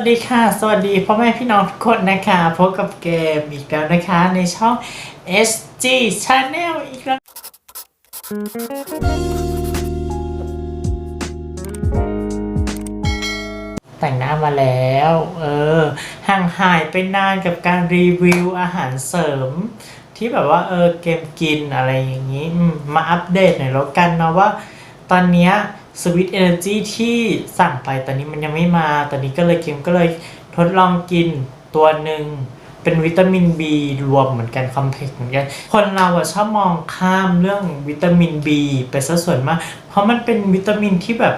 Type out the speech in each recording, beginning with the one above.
สวัสดีค่ะ สวัสดีพ่อแม่พี่น้องทุกคนนะคะพบกับเกมอีกแล้วนะคะ ในช่อง SG Channel อีกแล้วแต่งหน้ามาแล้ว เออ ห่างหายไปนานกับการรีวิวอาหารเสริม ที่แบบว่าเออเกมกินอะไรอย่างนี้ มาอัปเดตหน่อยแล้วกันนะว่า ตอนเนี้ย Sweet Energy ที่สั่งไปตอนนี้มันยังไม่มา ตอนนี้ก็เลยเกมก็เลยทดลองกินตัวหนึ่งเป็นวิตามิน B รวมเหมือนกันคอมเพล็กซ์เหมือนกัน คนเราอะชอบมองข้ามเรื่องวิตามิน B ไปซะส่วนมาก เพราะมันเป็นวิตามินที่แบบ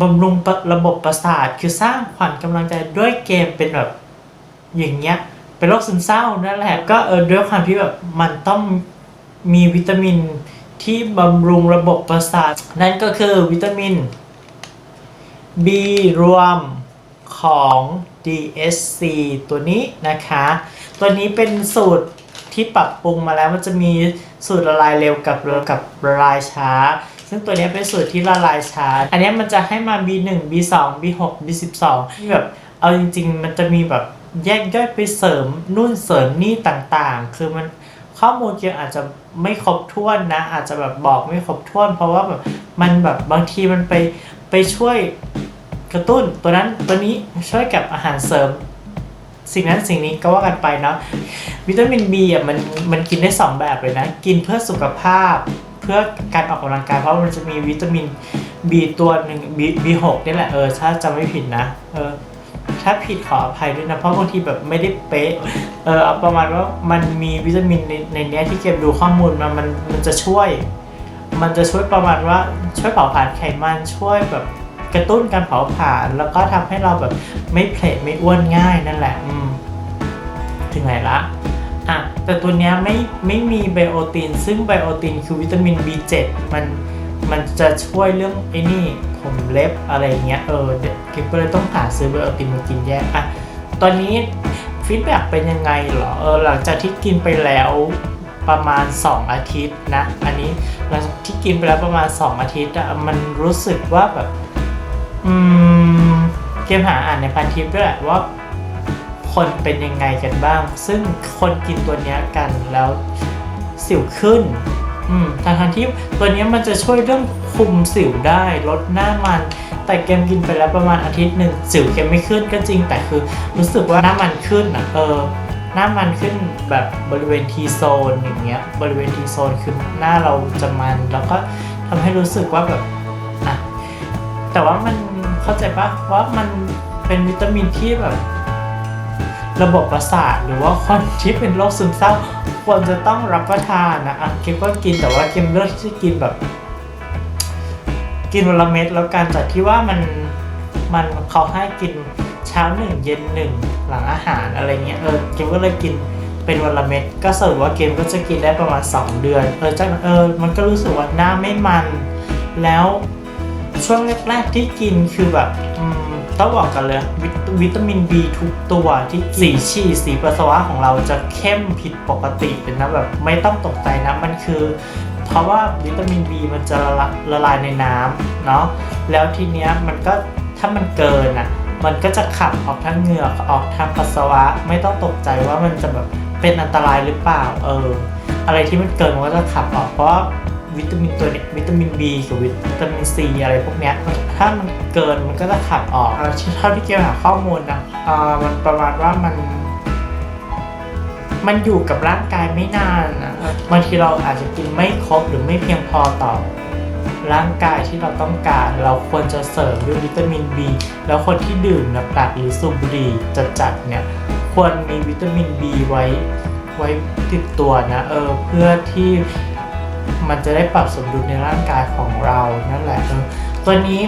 บำรุงระบบประสาท คือสร้างขวัญกำลังใจด้วยเกมเป็นแบบอย่างเงี้ย เป็นโรคซึมเศร้านั่นแหละ ก็เออด้วยความที่แบบมันต้องมีวิตามิน ที่บำรุงระบบประสาท นั่นก็คือวิตามิน B รวมของ DSC ตัวนี้นะคะ ตัวนี้เป็นสูตรที่ปรับปรุงมาแล้วมันจะมีสูตรละลายเร็วกับกับละลายช้า ซึ่งตัวนี้เป็นสูตรที่ละลายช้า อันนี้มันจะให้มา B1 B2 B6 B12 ที่แบบเอาจริงๆ มันจะมีแบบแยกย่อยไปเสริมนู่นเสริมนี่ต่างๆ คือมัน ข้อมูลเกี่ยวอาจจะไม่ครบถ้วนนะ อาจจะแบบบอกไม่ครบถ้วน เพราะว่าแบบมันแบบบางทีมันไปไปช่วยกระตุ้นตัวนั้นตัวนี้ช่วยกับอาหารเสริม สิ่งนั้นสิ่งนี้ก็ว่ากันไปเนาะวิตามิน B อะมันมันกินได้ 2 แบบเลยนะ กินเพื่อสุขภาพเพื่อการออกกำลังกาย เพราะมันจะมีวิตามิน B ตัวหนึ่ง B B6 นี่แหละเออถ้าจำไม่ผิดนะเออ ถ้าผิดขออภัยด้วยนะ เพราะบางทีแบบไม่ได้เป๊ะ เออประมาณว่ามันมีวิตามินในในเนี้ยที่เก็บดูข้อมูลมามันมันจะช่วย มันจะช่วยประมาณว่าช่วยเผาผลาญไขมันช่วยแบบกระตุ้นการเผาผลาญแล้วก็ทำให้เราแบบไม่เพลทไม่อ้วนง่ายนั่นแหละ อืม ถึงไหนละอะแต่ตัวเนี้ยไม่ไม่มีไบโอติน ซึ่งไบโอตินคือวิตามิน B7 มัน มันจะช่วยเรื่องไอ้นี่ผมเล็บอะไรเงี้ยเออเด็กกิฟก็เลยต้องหาซื้อไบโอตินมากินแยกอะตอนนี้ฟีดแบ็กเป็นยังไงเหรอเออหลังจากที่กินไปแล้วประมาณ 2 อาทิตย์นะ อันนี้หลังจากที่กินไปแล้วประมาณ 2 อาทิตย์อะมันรู้สึกว่าแบบ อืม เกมหาอ่านในพันทิปด้วยแหละว่า คนเป็นยังไงกันบ้าง ซึ่งคนกินตัวเนี้ยกันแล้วสิวขึ้น อืมทางทางที่ตัวนี้มันจะช่วยเรื่องคุมสิวได้ลดหน้ามัน แต่เกมกินไปแล้วประมาณอาทิตย์หนึ่งสิวเกมไม่ขึ้นก็จริง แต่คือรู้สึกว่าหน้ามันขึ้นอะเออหน้ามันขึ้นแบบบริเวณทีโซนอย่างเงี้ยบริเวณทีโซนคือหน้าเราจะมัน แล้วก็ทำให้รู้สึกว่าแบบอะแต่ว่ามันเข้าใจปะว่ามันเป็นวิตามินที่แบบ ระบบประสาทหรือว่าคนที่เป็นโรคซึมเศร้าควรจะต้องรับประทานนะอะเกมก็กินแต่ว่าเกมเลือกที่จะกินแบบ กินวันละเม็ดแล้วกันจากที่ว่ามันมันเขาให้กินเช้าหนึ่งเย็นหนึ่งหลังอาหารอะไรเงี้ยเออเกมก็เลยกินเป็นวันละเม็ดก็สรุปว่าเกมก็จะกินได้ประมาณ 2 เดือนเออจากเออมันก็รู้สึกว่าหน้าไม่มัน แล้วช่วงแรกๆที่กินคือแบบอืม ต้องบอกกันเลยวิตวิตามิน B ทุกตัวที่สีฉี่สีปัสสาวะของเราจะเข้มผิดปกติเป็นนะแบบไม่ต้องตกใจนะมันคือ เพราะว่าวิตามิน B มันจะละละละลายในน้ำเนาะแล้วทีเนี้ยมันก็ถ้ามันเกินอะมันก็จะขับออกทางเหงือกออกทางปัสสาวะ ไม่ต้องตกใจว่ามันจะแบบเป็นอันตรายหรือเปล่าเอออะไรที่มันเกินมันก็จะขับออกเพราะ วิตามินตัวเนี้ยวิตามิน B กับวิตามิน C อะไรพวกเนี้ยถ้ามันเกินมันก็จะขับออกเอาเท่าที่เกี่ยวหาข้อมูลนะอ่ามันประมาณว่ามัน มันอยู่กับร่างกายไม่นานนะบางทีเราอาจจะกินไม่ครบหรือไม่เพียงพอต่อร่างกายที่เราต้องการเราควรจะเสริมด้วยวิตามิน B แล้วคนที่ดื่มหนักหรือสูบบุหรี่จัดๆเนี่ยควรมีวิตามิน B ไว้ไว้ติดตัวนะเออเพื่อที่ มันจะได้ปรับสมดุลในร่างกายของเรานั่นแหละตัวนี้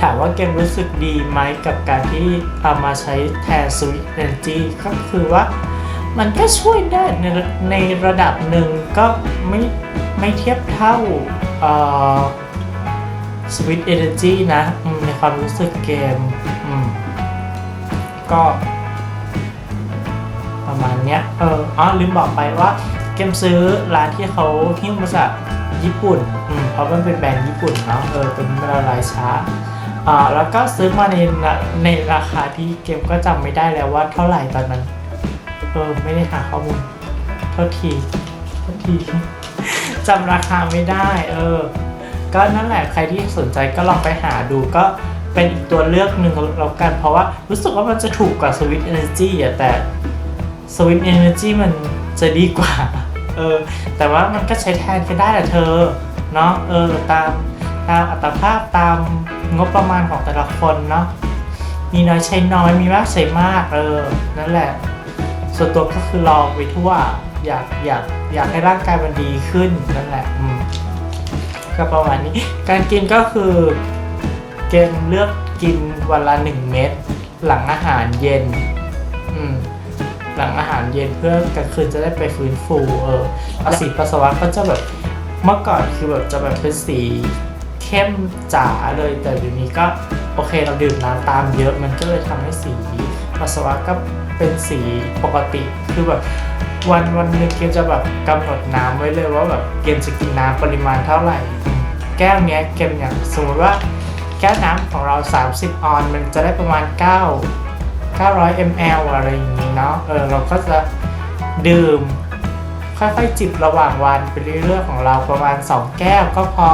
ถามว่าเกมรู้สึกดีไหมกับการที่เอามาใช้แทน Sweet Energy ก็คือว่ามันก็ช่วยได้ในในระดับหนึ่งก็ไม่ไม่เทียบเท่าเอ่อ Sweet Energy นะในความรู้สึกเกมมก็ประมาณเนี้ยเอออ๋อลืมบอกไปว่า เกมซื้อร้านที่เขาหิ้วมาจากญี่ปุ่นอืมเพราะมันเป็นแบรนด์ญี่ปุ่นเนาะเออเป็นละลายช้าเออ่าแล้วก็ซื้อมาในราในราคาที่เกมก็จำไม่ได้แล้วว่าเท่าไหร่ตอนนั้นเออไม่ได้หาข้อมูลเท่าทีเท่าทีจำราคาไม่ได้เออก็นั่นแหละใครที่สนใจก็ลองไปหาดูก็เป็นอีกตัวเลือกหนึ่งแล้วกัน เพราะว่ารู้สึกว่ามันจะถูกกว่า Switch Energy อะแต่ Switch Energy มันจะดีกว่า เออ แต่ว่ามันก็ใช้แทนก็ได้แหละเธอ เนาะเออ ตามตามอัตภาพตามงบประมาณของแต่ละคนเนาะ มีน้อยใช้น้อย มีมากใช้มาก เออ นั่นแหละ ส่วนตัวก็คือลองไปทั่ว อยากอยากอยากให้ร่างกายมันดีขึ้นนั่นแหละ อืม ก็ประมาณนี้ การกินก็คือเกณฑ์เลือกกินวันละหนึ่งเม็ดหลังอาหารเย็น อืม หลังอาหารเย็นเพื่อกลางคืนจะได้ไปฟื้นฟูเออแล้วสีปัสสาวะก็จะแบบเมื่อก่อนคือแบบจะแบบเป็นสีเข้มจ๋าเลยแต่เดี๋ยวนี้ก็โอเคเราดื่มน้ำตามเยอะมันก็เลยทำให้สีปัสสาวะก็เป็นสีปกติคือแบบวันวันหนึงเกมจะแบบกำหนดน้ำไว้เลยว่าแบบเกมจะกินน้ำปริมาณเท่าไหร่ แก้วเนี้ยเกมอย่างสมมติว่าแก้วน้ำของเรา 30 ออนมันจะได้ประมาณ 9 900 ml อะไรอย่างนี้เนาะ เออเราก็จะดื่ม ค่อยๆจิบระหว่างวันไปเรื่อยๆของเราประมาณ 2 แก้วก็พอ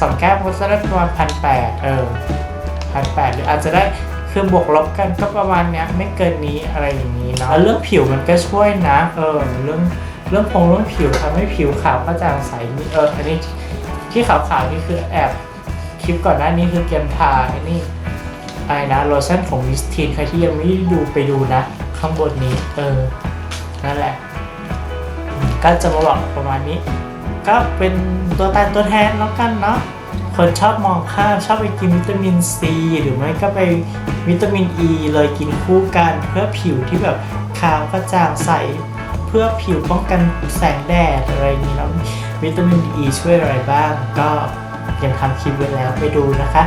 สองแก้วก็จะได้ประมาณพันแปดเออพันแปดหรืออาจจะได้คือบวกลบกันก็ประมาณเนี้ยไม่เกินนี้อะไรอย่างนี้เนาะแล้วเรื่องผิวมันก็ช่วยนะ เออเรื่องเรื่องพงเรื่องผิวทำให้ผิวขาวกระจ่างใสนี่เอออันนี้ที่ขาวๆนี่คือแอบคลิปก่อนหน้านี้คือเกมทาไอ้นี่ อะไรนะโลชั่นของมิสทีนใครที่ยังไม่ได้ดูไปดูนะ ข้างบนนี้ เออ นั่นแหละ ก็จะมาบอกประมาณนี้ ก็เป็นตัวตายตัวแทนแล้วกันเนาะคนชอบมองข้ามชอบไปกินวิตามินซีหรือไม่ก็ไปวิตามินอ e ีเลยกินคู่กันเพื่อผิวที่แบบขาวกระจ่างใสเพื่อผิวป้องกันแสงแดดอะไรอย่างนี้แล้ววิตามินอ e ีช่วยอะไรบ้างก็ ยังทำคลิปไว้แล้วไปดูนะคะ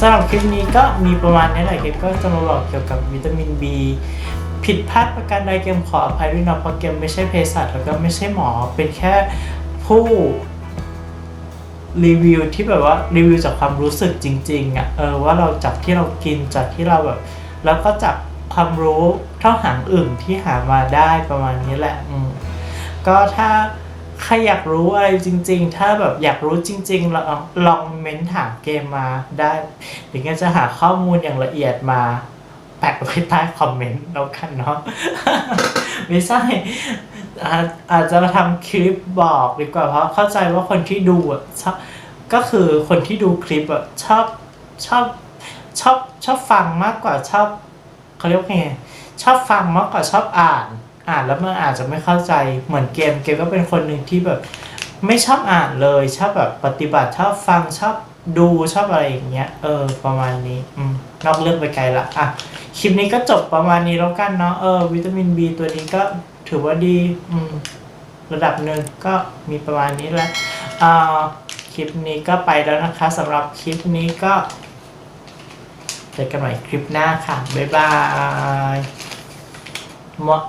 สำหรับคลิปนี้ก็มีประมาณนี้แหละเกมก็จะมาบอกเกี่ยวกับวิตามิน B ผิดพลาดประการใดเกมขออภัยด้วยนะเพราะเกมไม่ใช่เภสัชแล้วก็ไม่ใช่หมอเป็นแค่ผู้รีวิวที่แบบว่ารีวิวจากความรู้สึกจริงๆอะ่ะเออว่าเราจากที่เรากินจากที่เราแบบ แล้วก็จากความรู้เท่าหางอึ่งที่หามาได้ประมาณนี้แหละ อืมก็ถ้า ใครอยากรู้อะไรจริง ๆ ถ้าแบบอยากรู้จริงๆลองลองเม้นถามเกมมาได้เดี๋ยวจะหาข้อมูลอย่างละเอียดมาแปะไว้ใต้คอมเมนต์แล้วกันเนาะไม่ใช่อาอาจจะมาทำคลิปบอกดีกว่าเพราะเข้าใจว่าคนที่ดูอะชอบก็คือคนที่ดูคลิปอะชอบชอบชอบชอบฟังมากกว่าชอบเขาเรียกไงชอบฟังมากกว่าชอบอ่าน อ่านแล้วมันอาจจะไม่เข้าใจเหมือนเกมเกมก็เป็นคนหนึ่งที่แบบ ไม่ชอบอ่านเลย ชอบแบบปฏิบัติชอบฟังชอบดูชอบอะไรอย่างเงี้ยเออ ประมาณนี้อืมนอกเรื่องไปไกลละอะคลิปนี้ก็จบประมาณนี้แล้วกันเนาะเออวิตามิน B ตัวนี้ก็ถือว่าดีอืมระดับหนึ่งก็มีประมาณนี้แหละอ่าคลิปนี้ก็ไปแล้วนะคะสำหรับคลิปนี้ก็เจอกันใหม่คลิปหน้าค่ะ บ๊ายบายมะ